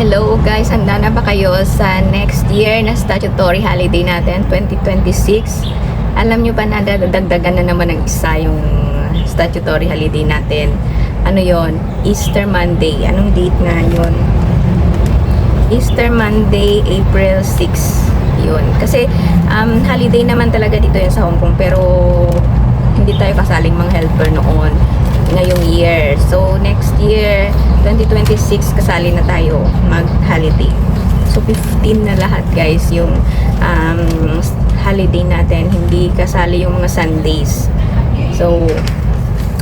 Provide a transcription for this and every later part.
Hello guys, handa na ba kayo sa next year na statutory holiday natin, 2026? Alam nyo ba na dadagdagan na naman ng isa yung statutory holiday natin? Ano yon? Easter Monday. Anong date nga yun? Easter Monday, April 6. Yun. Kasi um, holiday naman talaga dito yan sa Hong Kong pero hindi tayo kasaling mga helper noon ngayong year. So, next year, 2026, kasali na tayo mag-holiday. So, 15 na lahat guys yung um, holiday natin. Hindi kasali yung mga Sundays. So,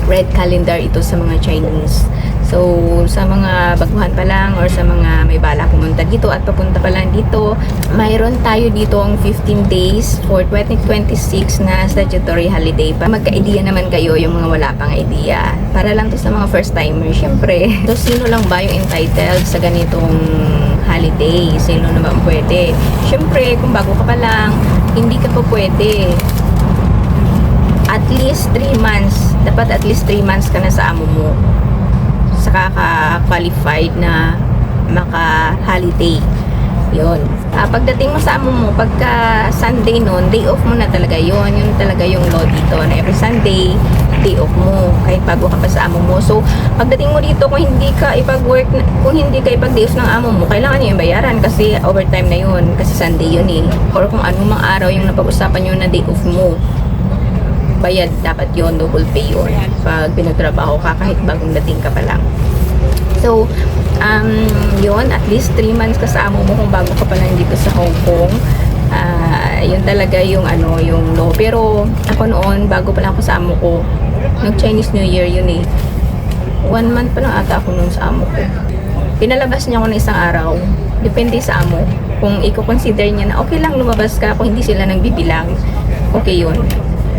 red calendar ito sa mga Chinese. So, sa mga baguhan pa lang or sa mga may bala pumunta dito at papunta pa lang dito, mayroon tayo dito ang 15 days for 2026 na statutory holiday. Pa magka-idea naman kayo yung mga wala pang idea. Para lang to sa mga first timer, syempre. So, sino lang ba yung entitled sa ganitong holiday? Sino naman pwede? Syempre, kung bago ka pa lang, hindi ka pa pwede at least 3 months, dapat at least 3 months ka na sa amo mo. Saka ka qualified na maka-holiday. Yun. Ah, pagdating mo sa amo mo, pagka Sunday noon, day off mo na talaga yon Yun talaga yung law dito. Na every Sunday, day off mo. Kahit bago ka pa sa amo mo. So, pagdating mo dito, kung hindi ka ipag-work, kung hindi ka ipag-day off ng amo mo, kailangan yung bayaran kasi overtime na yun. Kasi Sunday yun eh. Or kung anong mga araw yung napag-usapan nyo na day off mo bayad dapat yon double pay yun pag pinagtrabaho ka kahit bagong dating ka pa lang. So um, yun at least 3 months ka sa amo mo kung bago ka pa lang dito sa Hong Kong. Ah, yun talaga yung ano yung law pero ako noon bago pa lang ako sa amo ko nag Chinese New Year yun eh one month pa lang ata ako noon sa amo ko. Pinalabas niya ako ng isang araw depende sa amo. Kung i-consider niya na okay lang lumabas ka kung hindi sila nang bibilang okay yun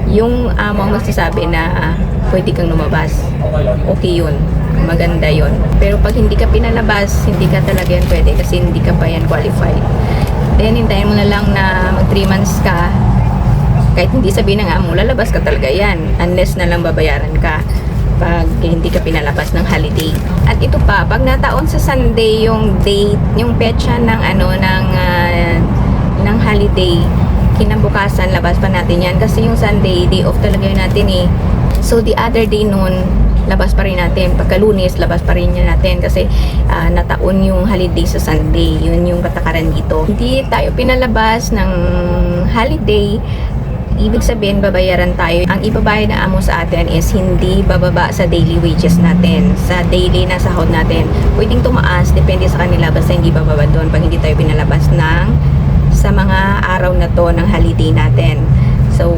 yung amo ang magsasabi na ah, pwede kang lumabas okay yun maganda yun. Pero pag hindi ka pinalabas hindi ka talaga yan pwede kasi hindi ka pa yan qualified. Then hintayin mo na lang na mag 3 months ka. Kahit hindi sabihin ng amo lalabas ka talaga yan unless na lang babayaran ka pag hindi ka pinalabas ng holiday. At ito pa, pag nataon sa Sunday yung date, yung petsa ng ano ng ah, ng holiday, kinabukasan labas pa natin yan kasi yung Sunday day off talaga yun natin eh. So the other day noon labas pa rin natin. Pagka lunes, labas pa rin yan natin kasi ah, nataon yung holiday sa Sunday. Yun yung katakaran dito. Hindi tayo pinalabas ng holiday ibig sabihin babayaran tayo. Ang ibabayad na amo sa atin is hindi bababa sa daily wages natin, sa daily na sahod natin. Pwedeng tumaas, depende sa kanila, basta hindi bababa doon pag hindi tayo pinalabas ng na to ng holiday natin. So,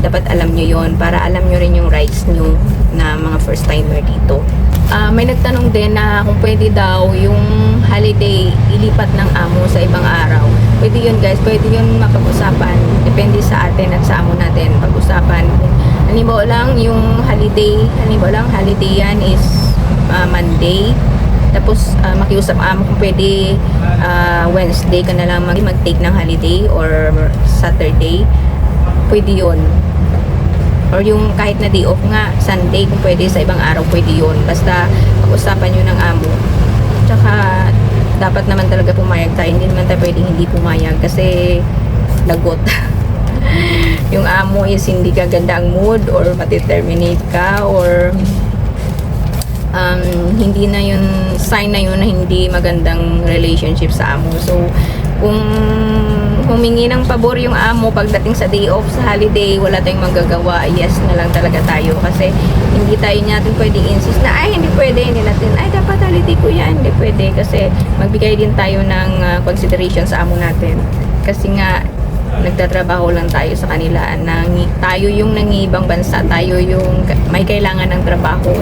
dapat alam nyo yon para alam nyo rin yung rights nyo na mga first timer dito. Ah, may nagtanong din na kung pwede daw yung holiday ilipat ng amo sa ibang araw. Pwede yun guys, pwede yun mapag-usapan. Depende sa atin at sa amo natin pag-usapan. Halimbawa lang yung holiday, halimbawa lang holiday yan is ah, Monday. Tapos ah, makiusap amo kung pwede ah, Wednesday ka na lang mag- mag-take ng holiday or Saturday. Pwede yun or yung kahit na day off nga, Sunday, kung pwede sa ibang araw, pwede yun. Basta pag-usapan nyo ng amo. Tsaka, dapat naman talaga pumayag tayo. Hindi naman tayo pwedeng hindi pumayag kasi lagot. yung amo is hindi ka ganda ang mood or matiterminate ka or um, hindi na yun, sign na yun na hindi magandang relationship sa amo. So, kung humingi ng pabor yung amo pagdating sa day off sa holiday, wala tayong magagawa, yes na lang talaga tayo. Kasi hindi tayo natin pwede insist na, ay, hindi pwede, hindi natin, ay, dapat holiday ko yan, hindi pwede. Kasi magbigay din tayo ng uh, consideration sa amo natin. Kasi nga, nagtatrabaho lang tayo sa kanila. Nang, tayo yung nangibang bansa, tayo yung may kailangan ng trabaho.